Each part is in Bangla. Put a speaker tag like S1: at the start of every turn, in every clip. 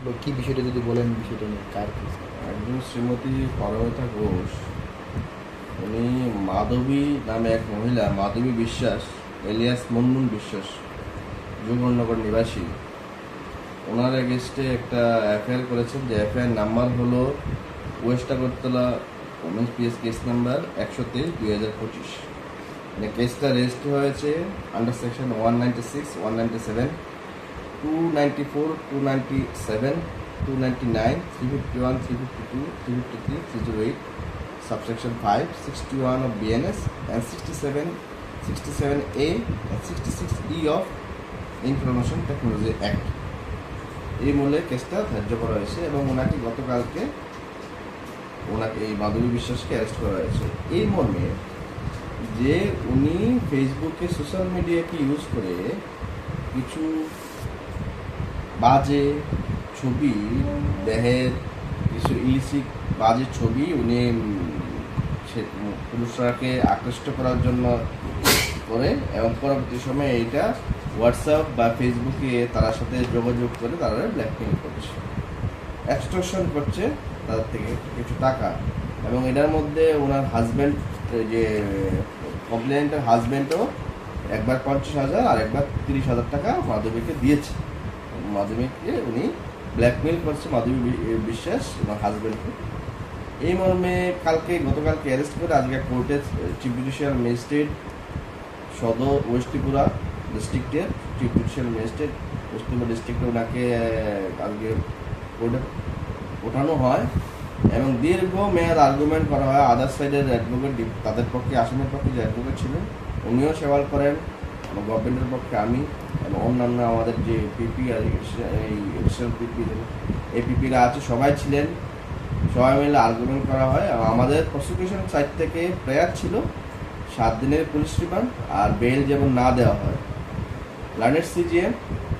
S1: কি বিষয়টা যদি বলেন বিষয়টা নিয়ে, কার
S2: একজন শ্রীমতী পারমিতা ঘোষ, উনি মাধবী নামে এক মহিলা, মাধবী বিশ্বাস, এলিয়াস মুনমুন বিশ্বাস যুগনগর নিবাসী। ওনার এগেস্টে একটা এফআইআর করেছেন, যে এফআইআর নাম্বার হলো west Agartala women's PS case number একশো তেইশ, দুই হাজার পঁচিশ। মানে কেসটা রেজিস্টার হয়েছে under section one ninety six one ninety seven two ninety four two ninety seven two nine three fifty one three two three fifty three zero eight subsection 5, 61 of BNS and 67, 67A and 66E of Information Technology Act. এই মূলে কেসটা ধার্য করা হয়েছে এবং ওনাকে গতকালকে ওনাকে এই মাধবী বিশ্বাসকে অ্যারেস্ট করা হয়েছে এই মর্মে যে উনি ফেসবুকে সোশ্যাল মিডিয়াকে ইউজ করে কিছু বাজে ছবি দেহের কিছু ইলিসিক বাজে ছবি, উনি সে পুরুষরাকে আকৃষ্ট করার জন্য করে এবং পরবর্তী সময়ে এইটা হোয়াটসঅ্যাপ বা ফেসবুকে তার সাথে যোগাযোগ করে তারা ব্ল্যাকমেল করছে। এক্সটর্শন করছে তাদের থেকে কিছু টাকা এবং এটার মধ্যে ওনার হাজব্যান্ড যে কমপ্লেন্টের হাজব্যান্ডও একবার পঞ্চাশ হাজার আর একবার তিরিশ হাজার টাকা মাধবীকে দিয়েছে। মাধবীকে উনি ব্ল্যাকমেল করছে মাধবী বিশ্বাস এবং হাজব্যান্ডকে এই মর্মে কালকে, গতকালকে অ্যারেস্ট করে আজকে কোর্টে chief judicial magistrate Sadar west Tripura ডিস্ট্রিক্টের chief judicial magistrate west Tripura ডিস্ট্রিক্টে ওনাকে আজকে কোর্টে ওঠানো হয় এবং দীর্ঘ মেয়াদ আর্গুমেন্ট করা হয়। আদার সাইডের অ্যাডভোকেট তাদের পক্ষে আসামের পক্ষে যে অ্যাডভোকেট ছিলেন, উনিও সেবাল করেন। এবং গভর্নমেন্টের পক্ষে আমি এবং অন্যান্য আমাদের যে পিপি আর এই এডিশনাল পিপি এই পিপিরা আছে, সবাই ছিলেন। সবাই মিলে আর্গুমেন্ট করা হয় আমাদের প্রসিকিউশন সাইড থেকে প্রেয়ার ছিল, সাত দিনের পুলিশ রিমান্ড আর বেল যেমন না দেওয়া হয়। লার্নেট সিজিএম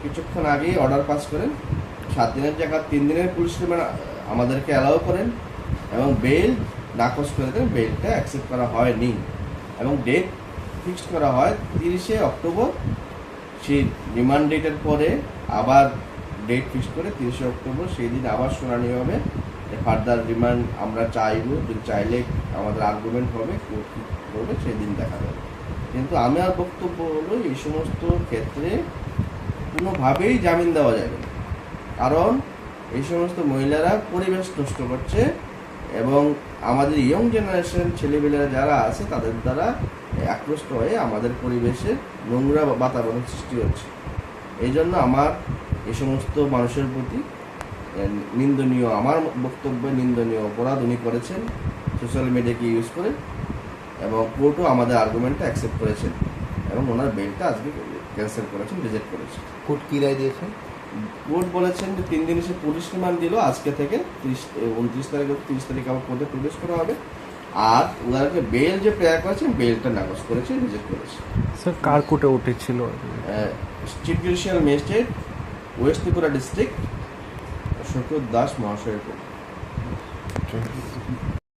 S2: কিছুক্ষণ আগেই অর্ডার পাস করেন। সাত দিনের জায়গায় তিন দিনের পুলিশ রিমান্ড আমাদেরকে অ্যালাউ করেন এবং বেল নাকচ করে দেন বেলটা অ্যাকসেপ্ট করা হয়নি। এবং ডেট ফিক্সড করা হয় তিরিশে অক্টোবর। সেই রিমান্ড ডেটের পরে আবার ডেট ফিক্স করে তিরিশে অক্টোবর সেই দিন আবার শুনানি হবে। ফার্দার রিমান্ড আমরা চাইব যদি চাইলে আমাদের আর্গুমেন্ট হবে কোর্ট কি করবে সেদিন দেখা যাবে কিন্তু আমার বক্তব্য হলো এই সমস্ত ক্ষেত্রে কোনোভাবেই জামিন দেওয়া যাবে না। কারণ এই সমস্ত মহিলারা পরিবেশ নষ্ট করছে। এবং আমাদের ইয়ং জেনারেশন ছেলেমেয়েরা যারা আছে, তাদের দ্বারা আকৃষ্ট হয়ে আমাদের পরিবেশে নোংরা বাতাবরণ সৃষ্টি হচ্ছে। এই জন্য আমার এ সমস্ত মানুষের প্রতি নিন্দনীয়, আমার বক্তব্যে নিন্দনীয় অপরাধ উনি করেছেন সোশ্যাল মিডিয়াকে ইউজ করে এবং কোর্টও আমাদের আর্গুমেন্টটা অ্যাকসেপ্ট করেছেন এবং ওনার বেলটা আজকে ক্যান্সেল করেছেন রিজেক্ট করেছেন।
S1: কোর্ট কী রায় দিয়েছে?
S2: কোর্ট বলেছেন যে তিন দিন এসে পুলিশ রিমান্ড দিল আজকে থেকে ত্রিশ উনত্রিশ তারিখ তিরিশ তারিখ আবার কোর্টে প্রবেশ করা হবে। আর ওনাকে বেল যে প্রেয়ার করেছেন বেলটা নাকচ করেছে রিজেক্ট করেছে।
S3: স্যার কার কোর্টে উঠেছিল?
S2: Chief judicial magistrate west Tripura district Shakur Das মহাশয়ের কোর্ট।